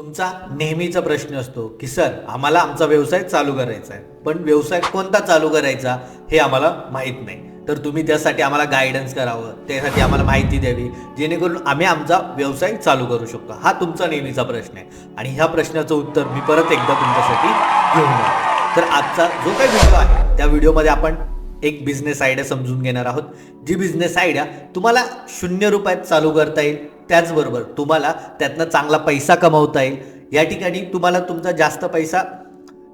तुमचा नेहमीचा प्रश्न असतो की सर आम्हाला आमचा व्यवसाय चालू करायचा आहे. पण व्यवसाय कोणता चालू करायचा हे आम्हाला माहीत नाही. तर तुम्ही त्यासाठी आम्हाला गायडन्स करावं त्यासाठी आम्हाला माहिती द्यावी जेणेकरून आम्ही आमचा व्यवसाय चालू करू शकतो. हा तुमचा नेहमीचा प्रश्न आहे. आणि ह्या प्रश्नाचं उत्तर मी परत एकदा तुमच्यासाठी घेऊन आलो. तर आजचा जो काही व्हिडिओ आहे त्या व्हिडिओमध्ये आपण एक बिझनेस आयडिया समजून घेणार आहोत. जी बिझनेस आयडिया तुम्हाला शून्य रुपयात चालू करता येईल. त्याचबरोबर तुम्हाला त्यातनं चांगला पैसा कमवता येईल. या ठिकाणी तुम्हाला तुमचा जास्त पैसा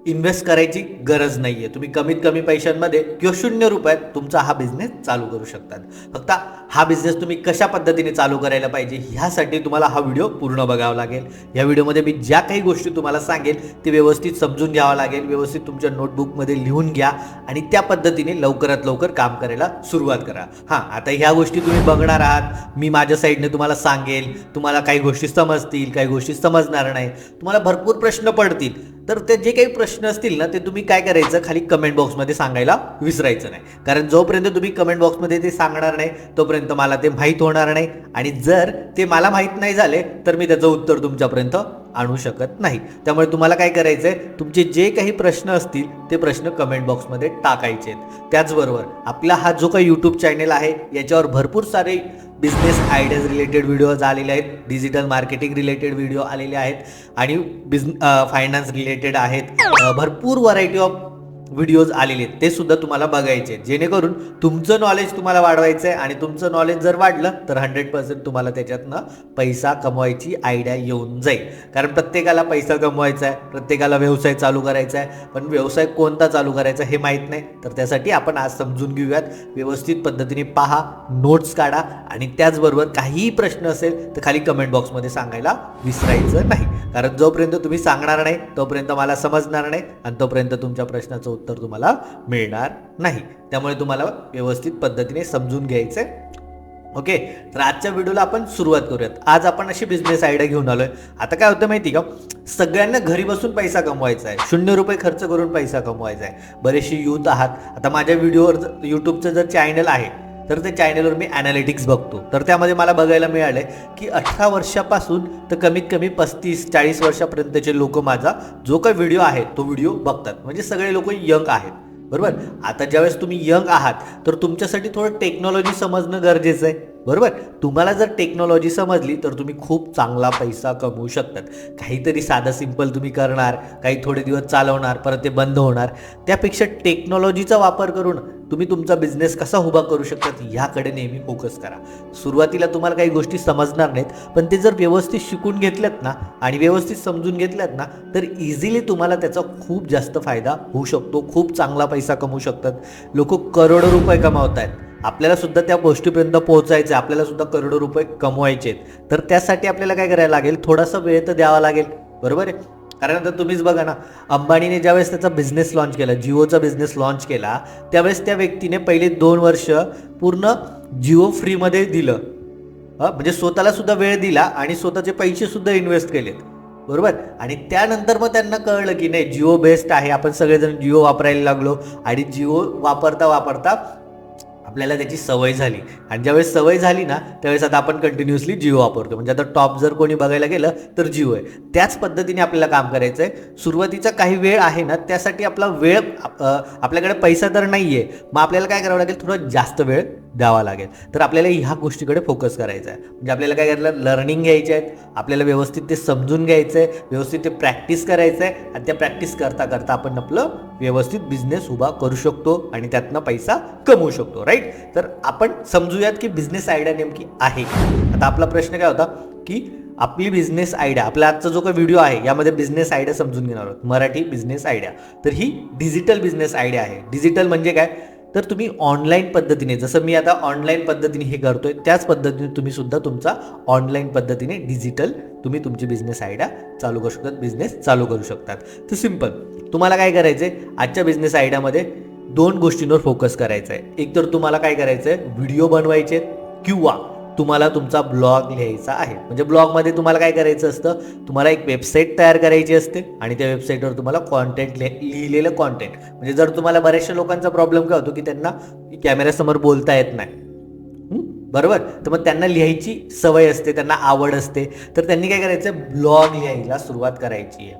इन्व्हेस्ट करायची गरज नाही आहे तुम्ही कमीत कमी पैशांमध्ये किंवा शून्य रुपयात तुमचा हा बिझनेस चालू करू शकतात. फक्त हा बिझनेस तुम्ही कशा पद्धतीने चालू करायला पाहिजे ह्यासाठी तुम्हाला हा व्हिडिओ पूर्ण बघावा लागेल. या व्हिडिओमध्ये मी ज्या काही गोष्टी तुम्हाला सांगेल ते व्यवस्थित समजून घ्यावं लागेल. व्यवस्थित तुमच्या नोटबुकमध्ये लिहून घ्या आणि त्या पद्धतीने लवकरात लवकर काम करायला सुरुवात करा. हां आता ह्या गोष्टी तुम्ही बघणार आहात. मी माझ्या साईडने तुम्हाला सांगेल. तुम्हाला काही गोष्टी समजतील काही गोष्टी समजणार नाही. तुम्हाला भरपूर प्रश्न पडतील. तर ते जे काही प्रश्न प्रश्न असतील ना ते तुम्ही काय करायचं? खाली कमेंट बॉक्समध्ये सांगायला विसरायचं नाही. कारण जोपर्यंत तुम्ही कमेंट बॉक्समध्ये ते सांगणार नाही तोपर्यंत मला ते माहीत होणार नाही. आणि जर ते मला माहीत नाही झाले तर मी त्याचं उत्तर तुमच्यापर्यंत आणू शकत नाही. त्यामुळे तुम्हाला काय करायचं आहे तुमचे जे काही प्रश्न असतील ते प्रश्न कमेंट बॉक्समध्ये टाकायचे आहेत त्याचबरोबर आपला हा जो काही यूट्यूब चॅनेल आहे याच्यावर भरपूर सारे बिझनेस आयडियाज रिलेटेड व्हिडिओज आलेले आहेत. डिजिटल मार्केटिंग रिलेटेड व्हिडिओ आलेले आहेत. आणि बिझ फायनान्स रिलेटेड आहेत. भरपूर व्हरायटी ऑफ व्हिडिओज आलेले आहेत. ते सुद्धा तुम्हाला बघायचे आहेत. जेणेकरून तुमचं नॉलेज तुम्हाला वाढवायचं आहे आणि तुमचं नॉलेज जर वाढलं तर हंड्रेड पर्सेंट तुम्हाला त्याच्यातनं पैसा कमवायची आयडिया येऊन जाईल. कारण प्रत्येकाला पैसा कमवायचा आहे प्रत्येकाला व्यवसाय चालू करायचा आहे पण व्यवसाय कोणता चालू करायचा हे माहीत नाही. तर त्यासाठी आपण आज समजून घेऊयात. व्यवस्थित पद्धतीने पहा नोट्स काढा आणि त्याचबरोबर काहीही प्रश्न असेल तर खाली कमेंट बॉक्समध्ये सांगायला विसरायचं नाही. कारण जोपर्यंत तुम्ही सांगणार नाही तोपर्यंत मला समजणार नाही आणि तोपर्यंत तुमच्या प्रश्नाचं उत्तर तुम्हाला मिळणार नाही. त्यामुळे तुम्हाला व्यवस्थित पद्धतीने समजून घ्यायचं आहे ओके? तर आजच्या व्हिडिओला आपण सुरुवात करूयात. आज आपण अशी बिझनेस आयडिया घेऊन आलोय. आता काय होतं माहिती का? सगळ्यांना घरी बसून पैसा कमवायचा आहे. शून्य रुपये खर्च करून पैसा कमवायचा आहे. बरेचसे यूथ आहात. आता माझ्या व्हिडिओवर जर- यूट्यूबचं जर चॅनल आहे तर त्या चॅनेलवर मी ॲनालिटिक्स बघतो. तर त्यामध्ये मला बघायला मिळालं की अठरा वर्षापासून तर कमीत कमी पस्तीस चाळीस वर्षापर्यंतचे लोक माझा जो काही व्हिडिओ आहे तो व्हिडिओ बघतात. म्हणजे सगळे लोक यंग आहेत. बरोबर? आता ज्यावेळेस तुम्ही यंग आहात तर तुमच्यासाठी थोडं टेक्नॉलॉजी समजणं गरजेचं आहे. बरोबर? तुम्हाला जर टेक्नॉलॉजी समजली तर तुम्ही खूप चांगला पैसा कमवू शकतात. काहीतरी साधं सिंपल तुम्ही करणार काही थोडे दिवस चालवणार परत ते बंद होणार. त्यापेक्षा टेक्नॉलॉजीचा वापर करून तुम्ही तुमचा बिझनेस कसा उभा करू शकतात ह्याकडे नेहमी फोकस करा. सुरुवातीला तुम्हाला काही गोष्टी समजणार नाहीत पण ते जर व्यवस्थित शिकून घेतल्यात ना आणि व्यवस्थित समजून घेतल्यात ना तर इझिली तुम्हाला त्याचा खूप जास्त फायदा होऊ शकतो खूप चांगला पैसा कमवू शकतात. लोक करोडो रुपये कमावत आहेत आपल्याला सुद्धा त्या गोष्टीपर्यंत पोहोचायचं आहे आपल्याला सुद्धा करोडो रुपये कमवायचे आहेत. तर त्यासाठी आपल्याला काय करायला लागेल? थोडासा वेळ तर द्यावा लागेल. बरोबर आहे? कारण आता तुम्हीच बघा ना अंबानीने ज्यावेळेस त्याचा बिझनेस लॉन्च केला जिओचा बिझनेस लॉन्च केला त्यावेळेस त्या व्यक्तीने पहिले दोन वर्ष पूर्ण जिओ फ्रीमध्ये दिलं. म्हणजे स्वतःला सुद्धा वेळ दिला आणि स्वतःचे पैसे सुद्धा इन्व्हेस्ट केलेत. बरोबर? आणि त्यानंतर मग त्यांना कळलं की नाही जिओ बेस्ट आहे. आपण सगळेजण जिओ वापरायला लागलो आणि जिओ वापरता वापरता आपल्याला त्याची सवय झाली. आणि ज्यावेळेस सवय झाली ना त्यावेळेस आता आपण कंटिन्युअसली जिओ वापरतो. म्हणजे आता टॉप जर कोणी बघायला गेलं तर जिओ आहे. त्याच पद्धतीने आपल्याला काम करायचं आहे सुरुवातीचा काही वेळ आहे ना त्यासाठी आपला वेळ आपल्याकडे पैसा तर नाही आहे मग आपल्याला काय करावं लागेल? थोडं जास्त वेळ द्यावा लागेल. तर आपल्याला ह्या गोष्टीकडे फोकस करायचा आहे म्हणजे आपल्याला काय करायला लर्निंग घ्यायचे आहेत आपल्याला व्यवस्थित ते समजून घ्यायचं आहे व्यवस्थित ते प्रॅक्टिस करायचं आहे आणि त्या प्रॅक्टिस करता करता आपण आपलं व्यवस्थित बिझनेस उभा करू शकतो आणि त्यातनं पैसा कमवू शकतो राईट तर आपण समजूयात की बिझनेस आयडिया नेमकी आहे आता आपला प्रश्न काय होता की आपली बिझनेस आयडिया आपला आजचा जो काही व्हिडिओ आहे यामध्ये बिझनेस आयडिया समजून घेणार आहोत. मराठी बिझनेस आयडिया तर ही डिजिटल बिझनेस आयडिया आहे. डिजिटल म्हणजे काय? तर तुम्ही ऑनलाईन पद्धतीने जसं मी आता ऑनलाईन पद्धतीने हे करतोय त्याच पद्धतीने तुम्ही सुद्धा तुमचा ऑनलाईन पद्धतीने डिजिटल तुम्ही तुमची बिझनेस आयडिया चालू करू शकतात बिझनेस चालू करू शकतात. तर सिंपल तुम्हाला काय करायचं आहे आजच्या बिझनेस आयडियामध्ये दोन गोष्टींवर फोकस करायचा आहे एक तर तुम्हाला काय करायचं आहे व्हिडिओ बनवायचे किंवा तुम्हाला तुमचा ब्लॉग लिहायचा आहे. म्हणजे ब्लॉगमध्ये तुम्हाला काय करायचं असतं? तुम्हाला एक वेबसाईट तयार करायची असते आणि त्या वेबसाईटवर तुम्हाला कॉन्टेंट लिहिलेलं कॉन्टेंट म्हणजे जर तुम्हाला बऱ्याचशा लोकांचा प्रॉब्लेम काय होतो की त्यांना कॅमेऱ्यासमोर बोलता येत नाही. बरोबर? तर मग त्यांना लिहायची सवय असते त्यांना आवड असते. तर त्यांनी काय करायचं? ब्लॉग लिहायला सुरुवात करायची आहे.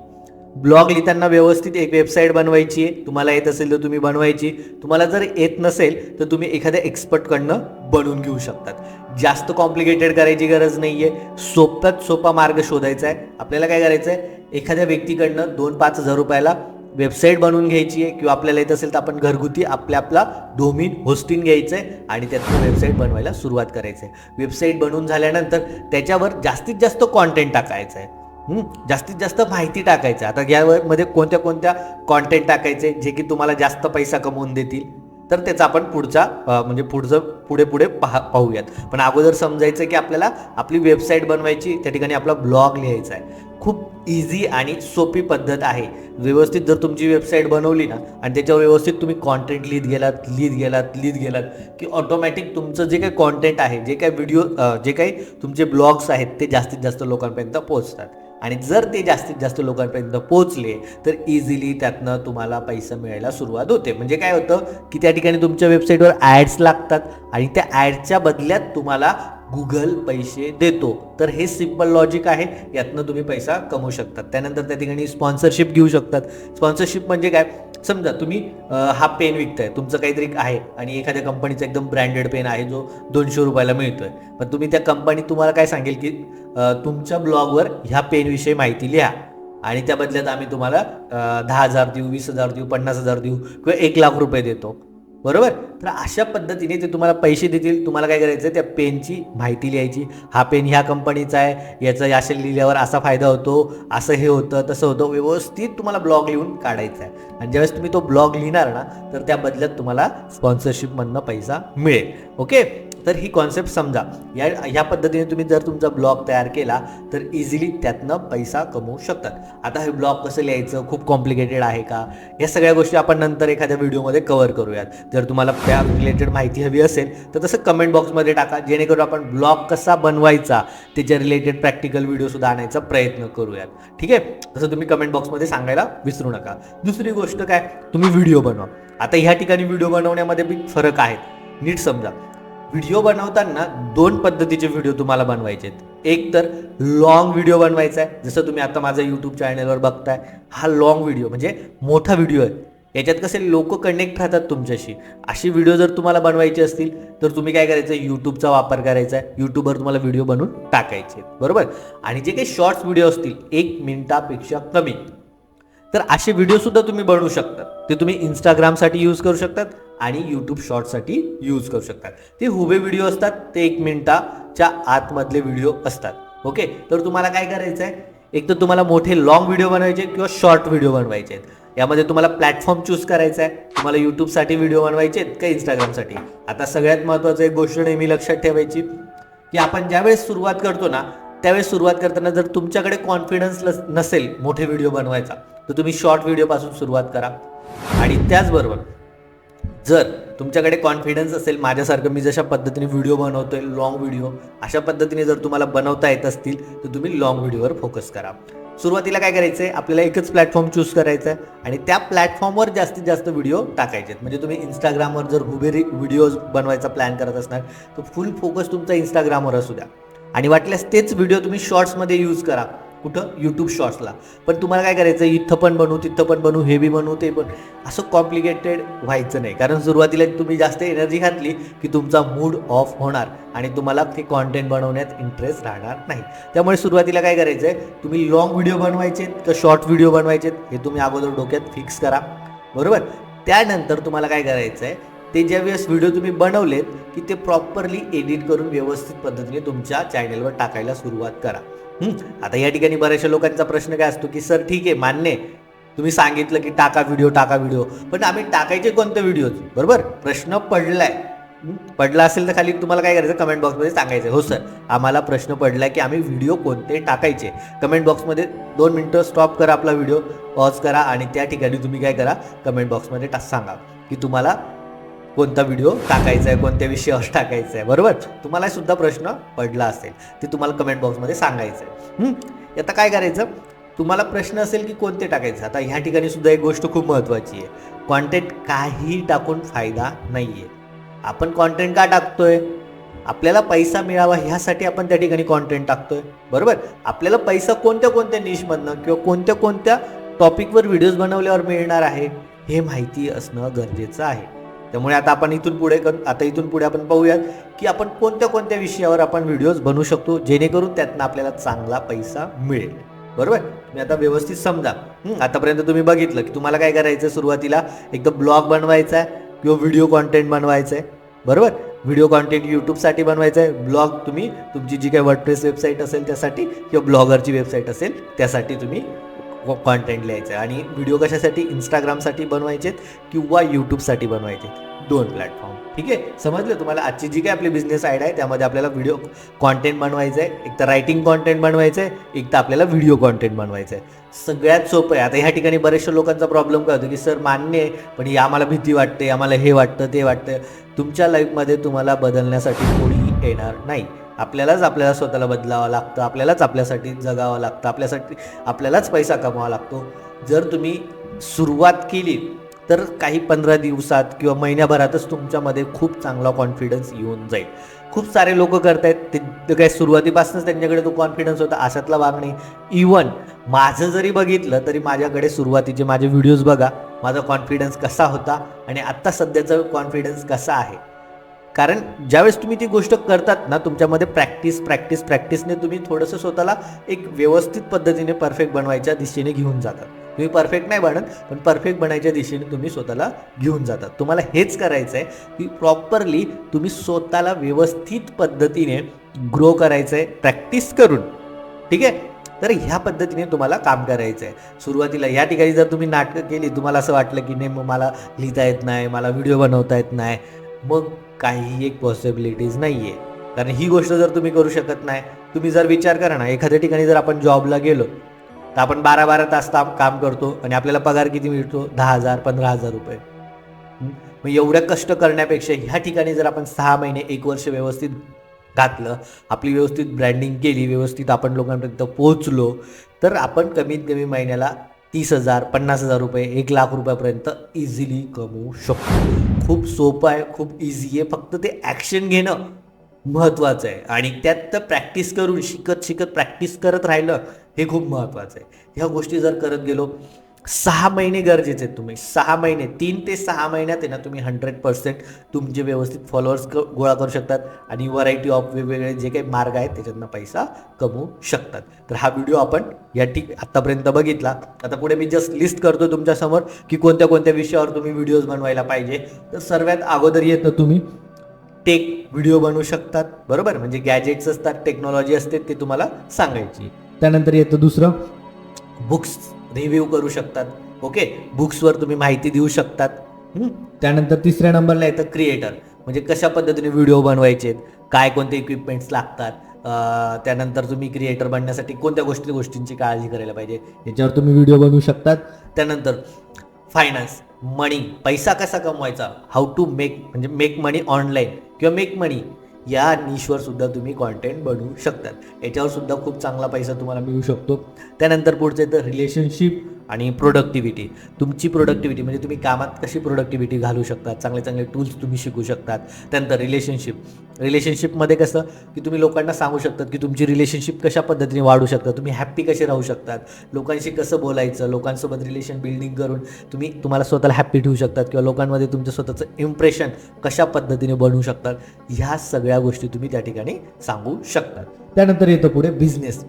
ब्लॉग लिहिताना व्यवस्थित एक वेबसाईट बनवायची आहे. तुम्हाला येत असेल तर तुम्ही बनवायची. तुम्हाला जर येत नसेल तर तुम्ही एखाद्या एक्सपर्टकडनं बनवून घेऊ शकतात. जास्त कॉम्प्लिकेटेड करायची गरज नाही आहे सोप्यात सोपा मार्ग शोधायचा आहे आपल्याला काय करायचं आहे एखाद्या व्यक्तीकडनं दोन पाच हजार रुपयाला वेबसाईट बनवून घ्यायची आहे किंवा आपल्याला येत असेल तर आपण घरगुती आपल्या आपला डोमिन होस्टिंग घ्यायचं आहे आणि त्यातून वेबसाईट बनवायला सुरुवात करायचं आहे वेबसाईट बनवून झाल्यानंतर त्याच्यावर जास्तीत जास्त कॉन्टेंट टाकायचं आहे जास्तीत जास्त माहिती टाकायचं आता यामध्ये कोणत्या कोणत्या कॉन्टेंट टाकायचे जे की तुम्हाला जास्त पैसा कमवून देतील. तर त्याचा आपण पुढचा म्हणजे पुढचं पुढे पुढे पाहा पाहूयात. पण अगोदर समजायचं की आपल्याला आपली वेबसाईट बनवायची त्या ठिकाणी आपला ब्लॉग लिहायचा आहे. खूप इझी आणि सोपी पद्धत आहे. व्यवस्थित जर तुमची वेबसाईट बनवली ना आणि त्याच्यावर व्यवस्थित तुम्ही कॉन्टेंट लिहित गेलात लिहित गेलात लिहित गेलात की ऑटोमॅटिक तुमचं जे काही कॉन्टेंट आहे जे काही व्हिडिओ जे काही तुमचे ब्लॉग्स आहेत ते जास्तीत जास्त लोकांपर्यंत पोहोचतात. आणि जर ते जास्तीत जास्त लोकांपर्यंत पोहोचले तर इझिली त्यातनं तुम्हाला पैसा मिळायला सुरुवात होते. म्हणजे काय होतं की त्या ठिकाणी तुमच्या वेबसाईटवर ॲड्स लागतात आणि त्या ॲडच्या बदल्यात तुम्हाला गुगल पैसे देतो. तर हे सिंपल लॉजिक आहे. यातनं तुम्ही पैसा कमवू शकतात. त्यानंतर त्या ठिकाणी स्पॉन्सरशिप घेऊ शकतात. स्पॉन्सरशिप म्हणजे काय? समजा तुम्ही हा पेन विकताय तुमचं काहीतरी आहे आणि एखाद्या कंपनीचा एकदम ब्रँडेड पेन आहे जो दोनशे रुपयाला मिळतोय. पण तुम्ही त्या कंपनी तुम्हाला काय सांगेल की तुमच्या ब्लॉगवर ह्या पेनविषयी माहिती लिहा आणि त्या बदल्यात आम्ही तुम्हाला दहा हजार देऊ वीस हजार देऊ पन्नास हजार देऊ किंवा एक लाख रुपये देतो. बरोबर? तर अशा पद्धतीने ते तुम्हाला पैसे देतील. तुम्हाला काय करायचं त्या पेनची माहिती लिहायची. हा पेन ह्या कंपनीचा आहे याचा अशा लिहिल्यावर असा फायदा होतो असं हे होतं तसं होतं व्यवस्थित तुम्हाला ब्लॉग लिहून काढायचा आहे. आणि ज्यावेळेस तुम्ही तो ब्लॉग लिहिणार ना तर त्या बदल्यात तुम्हाला स्पॉन्सरशिपमधनं पैसा मिळेल. ओके तर ही कॉन्सेप्ट समजा. या ह्या पद्धतीने तुम्ही जर तुमचा ब्लॉग तयार केला तर इझिली त्यातनं पैसा कमवू शकतात. आता हे ब्लॉग कसं लिहायचं? खूप कॉम्प्लिकेटेड आहे का? या सगळ्या गोष्टी आपण नंतर एखाद्या व्हिडिओमध्ये कव्हर करूयात. जर तुम्हाला त्या रिलेटेड माहिती हवी असेल तर तसं कमेंट बॉक्समध्ये टाका. जेणेकरून आपण ब्लॉग कसा बनवायचा त्याच्या रिलेटेड प्रॅक्टिकल व्हिडिओसुद्धा आणायचा प्रयत्न करूयात. ठीक आहे? तसं तुम्ही कमेंट बॉक्समध्ये सांगायला विसरू नका. दुसरी गोष्ट काय? तुम्ही व्हिडिओ बनवा. आता ह्या ठिकाणी व्हिडिओ बनवण्यामध्ये बी फरक आहेत. नीट समजा. व्हिडिओ बनवताना दोन पद्धतीचे व्हिडिओ तुम्हाला बनवायचे आहेत. एक तर लॉंग व्हिडिओ बनवायचा आहे. जसं तुम्ही आता माझा यूट्यूब चॅनलवर बघताय हा लॉंग व्हिडिओ म्हणजे मोठा व्हिडिओ आहे. याच्यात कसे लोक कनेक्ट राहतात तुमच्याशी. अशी व्हिडिओ जर तुम्हाला बनवायची असतील तर तुम्ही काय करायचं? यूट्यूबचा वापर करायचा आहे. यूट्यूबवर तुम्हाला व्हिडिओ बनवून टाकायचे बरोबर? आणि जे काही शॉर्ट्स व्हिडिओ असतील एक मिनिटापेक्षा कमी. तर असे व्हिडिओ सुद्धा तुम्ही बनवू शकता ते तुम्ही इंस्टाग्रामसाठी यूज करू शकतात आणि यूट्यूब शॉर्टसाठी यूज करू शकतात. ते हुबे व्हिडिओ असतात ते एक मिनिटाच्या आतमधले व्हिडिओ असतात. ओके तर तुम्हाला काय करायचं आहे? एक तर तुम्हाला मोठे लॉंग व्हिडिओ बनवायचे किंवा शॉर्ट व्हिडिओ बनवायचे आहेत. यामध्ये तुम्हाला प्लॅटफॉर्म चूज करायचा आहे. तुम्हाला यूट्यूबसाठी व्हिडिओ बनवायचे आहेत का इंस्टाग्रामसाठी आता सगळ्यात महत्त्वाचं एक गोष्ट नेहमी लक्षात ठेवायची की आपण ज्यावेळेस सुरुवात करतो ना त्यावेळेस सुरुवात करताना जर तुमच्याकडे कॉन्फिडन्स नसेल मोठे व्हिडिओ बनवायचा तर तुम्ही शॉर्ट व्हिडिओपासून सुरुवात करा. आणि त्याचबरोबर जर तुमच्याकडे कॉन्फिडन्स असेल माझ्यासारखं मी जशा पद्धतीने व्हिडिओ बनवतोय लॉंग व्हिडिओ अशा पद्धतीने जर तुम्हाला बनवता येत असतील तर तुम्ही लॉंग व्हिडिओवर फोकस करा. सुरुवातीला काय करायचं आहे आपल्याला एकच प्लॅटफॉर्म चूज करायचा आहे आणि त्या प्लॅटफॉर्मवर जास्तीत जास्त व्हिडिओ टाकायचे आहेत म्हणजे तुम्ही इंस्टाग्रामवर जर हुबेरी व्हिडिओज बनवायचा प्लॅन करत असणार तर फुल फोकस तुमचा इंस्टाग्रामवर असू द्या. आणि वाटल्यास तेच व्हिडिओ तुम्ही शॉर्ट्समध्ये यूज करा. कुठं? यूट्यूब शॉर्ट्सला पण तुम्हाला काय करायचं? इथं पण बनवू तिथं पण बनवू हे बी बनवू ते पण. असं कॉम्प्लिकेटेड व्हायचं नाही. कारण सुरुवातीला तुम्ही जास्त एनर्जी घातली की तुमचा मूड ऑफ होणार आणि तुम्हाला ते कॉन्टेंट बनवण्यात इंटरेस्ट राहणार नाही. त्यामुळे सुरुवातीला काय करायचं आहे तुम्ही लॉंग व्हिडिओ बनवायचे का शॉर्ट व्हिडिओ बनवायचे हे तुम्ही अगोदर डोक्यात फिक्स करा. बरोबर? त्यानंतर तुम्हाला काय करायचं आहे ते ज्या वेळेस व्हिडिओ तुम्ही बनवलेत की ते प्रॉपरली एडिट करून व्यवस्थित पद्धतीने तुमच्या चॅनेलवर टाकायला सुरुवात करा. आता या ठिकाणी बऱ्याचशा लोकांचा प्रश्न काय असतो की सर ठीक आहे मान्य आहे. तुम्ही सांगितलं की टाका व्हिडिओ टाका व्हिडिओ पण आम्ही टाकायचे कोणते व्हिडिओ बरोबर? प्रश्न पडलाय. पडला असेल तर खाली तुम्हाला काय करायचं? कमेंट बॉक्समध्ये सांगायचं. हो सर. आम्हाला प्रश्न पडला की आम्ही व्हिडिओ कोणते टाकायचे? कमेंट बॉक्समध्ये दोन मिनटं स्टॉप करा आपला व्हिडिओ पॉज करा आणि त्या ठिकाणी तुम्ही काय करा? कमेंट बॉक्समध्ये टा सांगा की तुम्हाला कोणता व्हिडिओ टाकायचा आहे कोणत्या विषयावर टाकायचा आहे बरोबर? तुम्हाला सुद्धा प्रश्न पडला असेल ते तुम्हाला कमेंट बॉक्समध्ये सांगायचं आहे आता काय करायचं? तुम्हाला प्रश्न असेल की कोणते टाकायचं? आता ह्या ठिकाणी सुद्धा एक गोष्ट खूप महत्त्वाची आहे. कॉन्टेंट काहीही टाकून फायदा नाही आहे आपण कॉन्टेंट का टाकतोय? आपल्याला पैसा मिळावा ह्यासाठी आपण त्या ठिकाणी कॉन्टेंट टाकतोय बरोबर? आपल्याला पैसा कोणत्या कोणत्या निशमधनं किंवा कोणत्या कोणत्या टॉपिकवर व्हिडिओज बनवल्यावर मिळणार आहे हे माहिती असणं गरजेचं आहे. त्यामुळे आता आपण इथून पुढे कर आता इथून पुढे आपण पाहूयात की आपण कोणत्या कोणत्या विषयावर आपण व्हिडिओज बनवू शकतो जेणेकरून त्यातनं आपल्याला चांगला पैसा मिळेल. बरोबर? मी आता व्यवस्थित समजा. आतापर्यंत तुम्ही बघितलं की तुम्हाला काय करायचं सुरुवातीला? एकदम ब्लॉग बनवायचा आहे किंवा व्हिडिओ कॉन्टेंट बनवायचं आहे बरोबर? व्हिडिओ कॉन्टेंट यूट्यूबसाठी बनवायचं आहे ब्लॉग तुम्ही तुमची जी काही वर्डप्रेस वेबसाईट असेल त्यासाठी किंवा ब्लॉगरची वेबसाईट असेल त्यासाठी तुम्ही कॉन्टेंट लिहायचं आहे. आणि व्हिडिओ कशासाठी? इंस्टाग्रामसाठी बनवायचे किंवा यूट्यूबसाठी बनवायचे दोन प्लॅटफॉर्म ठीक आहे? समजलं? तुम्हाला आजची जी काय आपली बिझनेस आयडिया आहे त्यामध्ये आपल्याला व्हिडिओ कॉन्टेंट बनवायचं आहे. एक तर रायटिंग कॉन्टेंट बनवायचं आहे. एक तर आपल्याला व्हिडिओ कॉन्टेंट बनवायचं आहे. सगळ्यात सोपं आहे. आता ह्या ठिकाणी बऱ्याचशा लोकांचा प्रॉब्लेम काय होतो की सर मान्य आहे पण ही आम्हाला भीती वाटते आम्हाला हे वाटतं ते वाटतं. तुमच्या लाईफमध्ये तुम्हाला बदलण्यासाठी कोणी येणार नाही. आपल्यालाच आपल्याला स्वतःला बदलावं लागतं आपल्यालाच आपल्यासाठी जगावं लागतं आपल्यासाठी आपल्यालाच पैसा कमावा लागतो. जर तुम्ही सुरुवात केली तर काही पंधरा दिवसात किंवा महिन्याभरातच तुमच्यामध्ये खूप चांगला कॉन्फिडन्स येऊन जाईल. खूप सारे लोक करतायत ते काय सुरुवातीपासूनच त्यांच्याकडे तो कॉन्फिडन्स होता अशातला भाग नाही. इवन माझं जरी बघितलं तरी माझ्याकडे सुरुवातीचे माझे व्हिडिओज बघा माझा कॉन्फिडन्स कसा होता आणि आत्ता सध्याचा कॉन्फिडन्स कसा आहे. कारण ज्यावेळेस तुम्ही ती गोष्ट करतात ना तुमच्यामध्ये प्रॅक्टिस प्रॅक्टिस प्रॅक्टिसने तुम्ही थोडंसं स्वतःला एक व्यवस्थित पद्धतीने परफेक्ट बनवायच्या दिशेने घेऊन जातात. तुम्ही परफेक्ट नाही बनत पण परफेक्ट बनायच्या दिशेने तुम्ही स्वतःला घेऊन जातात. तुम्हाला हेच करायचं आहे की प्रॉपरली तुम्ही स्वतःला व्यवस्थित पद्धतीने ग्रो करायचं आहे प्रॅक्टिस करून. ठीक आहे? तर ह्या पद्धतीने तुम्हाला काम करायचं आहे सुरुवातीला या ठिकाणी जर तुम्ही नाटकं केली तुम्हाला असं वाटलं की नाही मग मला लिहिता येत नाही मला व्हिडिओ बनवता येत नाही. मग काही एक पॉसिबिलिटीज नाही आहे कारण ही गोष्ट जर तुम्ही करू शकत नाही तुम्ही जर विचार करा ना एखाद्या ठिकाणी जर आपण जॉबला गेलो तर आपण बारा बारा तास काम काम करतो आणि आपल्याला पगार किती मिळतो? दहा हजार पंधरा हजार रुपये. मग एवढ्या कष्ट करण्यापेक्षा ह्या ठिकाणी जर आपण सहा महिने एक वर्ष व्यवस्थित घातलं आपली व्यवस्थित ब्रँडिंग केली व्यवस्थित आपण लोकांपर्यंत पोहोचलो तर आपण कमीत कमी महिन्याला तीस हजार पन्नास हजार रुपये एक लाख रुपयापर्यंत इझिली कमवू शकतो. खूप सोपं आहे खूप इझी आहे फक्त ते ॲक्शन घेणं महत्त्वाचं आहे. आणि त्यात तर प्रॅक्टिस करून शिकत शिकत प्रॅक्टिस करत राहिलं हे खूप महत्त्वाचं आहे. ह्या गोष्टी जर करत गेलो सहा महिने गरजेचे आहेत तुम्ही. सहा महिने तीन ते सहा महिन्यात आहे ना तुम्ही हंड्रेड पर्सेंट तुमचे व्यवस्थित फॉलोअर्स क गोळा करू शकतात आणि व्हरायटी ऑफ वेगवेगळे जे काही मार्ग आहेत त्याच्यातनं पैसा कमवू शकतात. तर हा व्हिडिओ आपण या ठीक आत्तापर्यंत बघितला. आता पुढे मी जस्ट लिस्ट करतो तुमच्यासमोर की कोणत्या कोणत्या विषयावर तुम्ही व्हिडिओज बनवायला पाहिजे. तर सर्वात अगोदर येतं तुम्ही टेक व्हिडिओ बनवू शकतात. बरोबर? म्हणजे गॅजेट्स असतात टेक्नॉलॉजी असते ते तुम्हाला सांगायची. त्यानंतर येतं दुसरं बुक्स रिव्ह्यू करू शकतात. ओके? बुक्सवर तुम्ही माहिती देऊ शकतात. त्यानंतर तिसऱ्या नंबरला येतं क्रिएटर म्हणजे कशा पद्धतीने व्हिडिओ बनवायचे काय कोणते इक्विपमेंट्स लागतात त्यानंतर तुम्ही क्रिएटर बनण्यासाठी कोणत्या गोष्टी गोष्टींची काळजी करायला पाहिजे याच्यावर तुम्ही व्हिडिओ बनवू शकतात. त्यानंतर फायनान्स मनी पैसा कसा कमवायचा? हाऊ टू मेक म्हणजे मेक मनी ऑनलाईन किंवा मेक मनी या निशवर सुद्धा तुम्ही कॉन्टेंट बनवू शकतात. याच्यावर सुद्धा खूप चांगला पैसा तुम्हाला मिळू शकतो. त्यानंतर पुढचे तर रिलेशनशिप आणि प्रोडक्टिव्हिटी तुमची प्रोडक्टिव्हिटी म्हणजे तुम्ही कामात कशी प्रोडक्टिव्हिटी घालू शकतात? चांगले चांगले टूल्स तुम्ही शिकू शकतात. त्यानंतर रिलेशनशिप रिलेशनशिपमध्ये कसं की तुम्ही लोकांना सांगू शकतात की तुमची रिलेशनशिप कशा पद्धतीने वाढू शकतात? तुम्ही हॅप्पी कसे राहू शकतात? लोकांशी कसं बोलायचं? लोकांसोबत रिलेशन बिल्डिंग करून तुम्ही तुम्हाला स्वतःला हॅप्पी ठेवू शकतात किंवा लोकांमध्ये तुमचं स्वतःचं इम्प्रेशन कशा पद्धतीने बनवू शकतात? ह्या सगळ्या गोष्टी तुम्ही त्या ठिकाणी सांगू शकतात. त्यानंतर येतं पुढे बिझनेस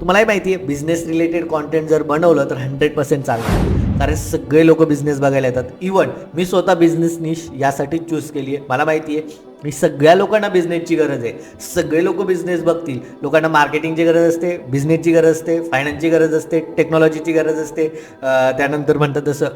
तुम्हालाही माहिती आहे बिझनेस रिलेटेड कॉन्टेंट जर बनवलं तर हंड्रेड पर्सेंट चालतं कारण सगळे लोक बिझनेस बघायला येतात. इवन मी स्वतः बिझनेस निश यासाठी चूज केली आहे मला माहिती आहे मी सगळ्या लोकांना बिझनेसची गरज आहे. सगळे लोक बिझनेस बघतील. लोकांना मार्केटिंगची गरज असते बिझनेसची गरज असते फायनान्सची गरज असते टेक्नॉलॉजीची गरज असते. त्यानंतर म्हणतात तसं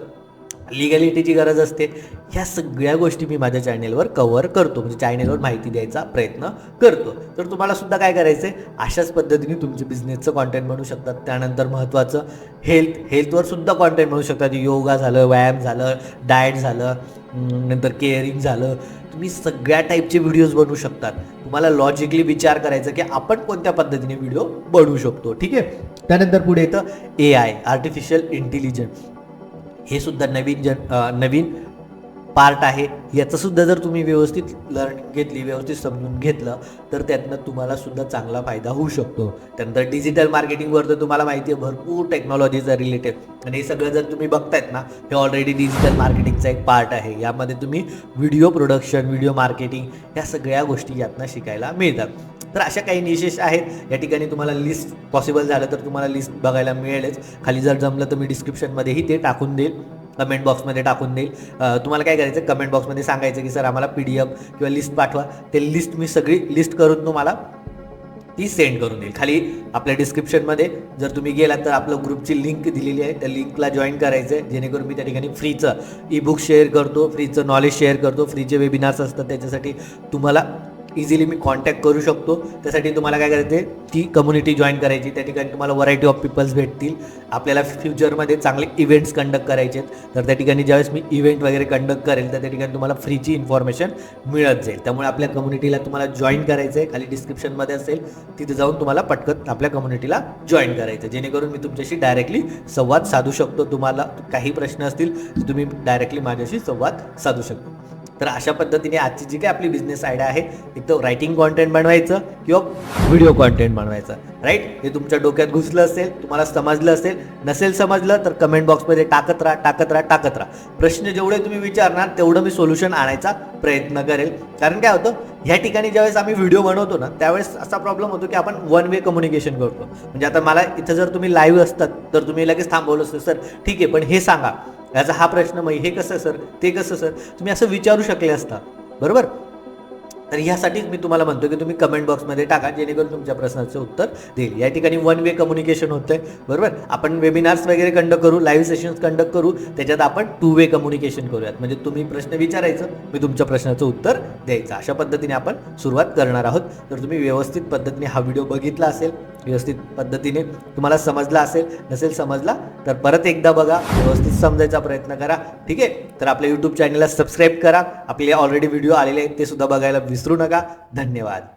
लिगॅलिटीची गरज असते. ह्या सगळ्या गोष्टी मी माझ्या चॅनेलवर कव्हर करतो. म्हणजे चॅनेलवर माहिती द्यायचा प्रयत्न करतो. तर तुम्हाला सुद्धा काय करायचं आहे अशाच पद्धतीने तुमचे बिझनेसचं कॉन्टेंट बनवू शकतात. त्यानंतर महत्त्वाचं हेल्थ हेल्थवर सुद्धा कॉन्टेंट बनवू शकतात. योगा झालं व्यायाम झालं डाएट झालं नंतर केअरिंग झालं. तुम्ही सगळ्या टाईपचे व्हिडिओज बनवू शकतात. तुम्हाला लॉजिकली विचार करायचा की आपण कोणत्या पद्धतीने व्हिडिओ बनवू शकतो. ठीक आहे? त्यानंतर पुढे येतं ए आय आर्टिफिशियल इंटेलिजन्स हे सुद्धा नवीन जन नवीन पार्ट आहे. याचंसुद्धा जर तुम्ही व्यवस्थित लर्निंग घेतली व्यवस्थित समजून घेतलं तर त्यातनं तुम्हाला सुद्धा चांगला फायदा होऊ शकतो. त्यानंतर डिजिटल मार्केटिंगवर तर तुम्हाला माहिती आहे भरपूर टेक्नॉलॉजीचा रिलेटेड आणि हे सगळं जर तुम्ही बघतायत ना हे ऑलरेडी डिजिटल मार्केटिंगचा एक पार्ट आहे. यामध्ये तुम्ही व्हिडिओ प्रोडक्शन व्हिडिओ मार्केटिंग ह्या सगळ्या गोष्टी यातनं शिकायला मिळतात. तर अशा काही निशेष आहेत. या ठिकाणी तुम्हाला लिस्ट पॉसिबल झालं तर तुम्हाला लिस्ट बघायला मिळेलच. खाली जर जमलं तर मी डिस्क्रिप्शनमध्येही ते टाकून देईल. कमेंट बॉक्समध्ये टाकून देईल. तुम्हाला काय करायचं? कमेंट बॉक्समध्ये सांगायचं की सर आम्हाला पी डी एफ किंवा लिस्ट पाठवा. ते लिस्ट मी सगळी लिस्ट करून तुम्हाला ती सेंड करून देईल. खाली आपल्या डिस्क्रिप्शनमध्ये जर तुम्ही गेलात तर आपलं ग्रुपची लिंक दिलेली आहे. त्या लिंकला जॉईन करायचं आहे जेणेकरून मी त्या ठिकाणी फ्रीचं ई बुक शेअर करतो फ्रीचं नॉलेज शेअर करतो फ्रीचे वेबिनार्स असतात. त्याच्यासाठी तुम्हाला इझिली मी कॉन्टॅक्ट करू शकतो. त्यासाठी तुम्हाला काय करायचं आहे ती कम्युनिटी जॉईन करायची. त्या ठिकाणी तुम्हाला व्हरायटी ऑफ पीपल्स भेटतील. आपल्याला फ्युचरमध्ये चांगले इव्हेंट्स कंडक्ट करायचे आहेत. तर त्या ठिकाणी ज्यावेळेस मी इव्हेंट वगैरे कंडक्ट करेल तर त्या ठिकाणी तुम्हाला फ्रीची इन्फॉर्मेशन मिळत जाईल. त्यामुळे आपल्या कम्युनिटीला तुम्हाला जॉईन करायचं आहे खाली डिस्क्रिप्शनमध्ये असेल तिथे जाऊन तुम्हाला पटकन आपल्या कम्युनिटीला जॉईन करायचं आहे जेणेकरून मी तुमच्याशी डायरेक्टली संवाद साधू शकतो. तुम्हाला काही प्रश्न असतील तर तुम्ही डायरेक्टली माझ्याशी संवाद साधू शकतो. तर अशा पद्धतीने आजची जी काही आपली बिझनेस आयडिया आहे एक तर रायटिंग कॉन्टेंट बनवायचं किंवा व्हिडिओ कॉन्टेंट बनवायचं. राईट हे तुमच्या डोक्यात घुसलं असेल तुम्हाला समजलं असेल नसेल समजलं तर कमेंट बॉक्समध्ये टाकत राहा टाकत राहा टाकत राहा. प्रश्न जेवढे तुम्ही विचारणार तेवढं मी सोल्युशन आणायचा प्रयत्न करेल. कारण काय होतं? ह्या ठिकाणी ज्यावेळेस आम्ही व्हिडिओ बनवतो ना त्यावेळेस असा प्रॉब्लेम होतो की आपण वन वे कम्युनिकेशन करतो. म्हणजे आता मला इथं जर तुम्ही लाईव्ह असतात तर तुम्ही लगेच थांबवलं असतं. सर ठीक आहे पण हे सांगा. याचा हा प्रश्न मग हे कसं सर? ते कसं सर? तुम्ही असं विचारू शकले असता. बरोबर? तर ह्यासाठीच मी तुम्हाला म्हणतो की तुम्ही कमेंट बॉक्समध्ये टाका जेणेकरून तुमच्या प्रश्नाचं उत्तर देईल. या ठिकाणी वन वे कम्युनिकेशन होतं आहे बरोबर? आपण वेबिनार्स वगैरे कंडक्ट करू लाईव्ह सेशन्स कंडक्ट करू त्याच्यात आपण टू वे कम्युनिकेशन करूयात. म्हणजे तुम्ही प्रश्न विचारायचं मी तुमच्या प्रश्नाचं उत्तर द्यायचं. अशा पद्धतीने आपण सुरुवात करणार आहोत. तर तुम्ही व्यवस्थित पद्धतीने हा व्हिडिओ बघितला असेल व्यवस्थित पद्धतीने तुम्हाला समजला असेल नसेल समजला तर परत एकदा बघा व्यवस्थित समजायचा प्रयत्न करा. ठीक आहे? तर आपल्या यूट्यूब चॅनलला सबस्क्राईब करा. आपले ऑलरेडी व्हिडिओ आलेले आहेत ते सुद्धा बघायला विसरू नका. धन्यवाद.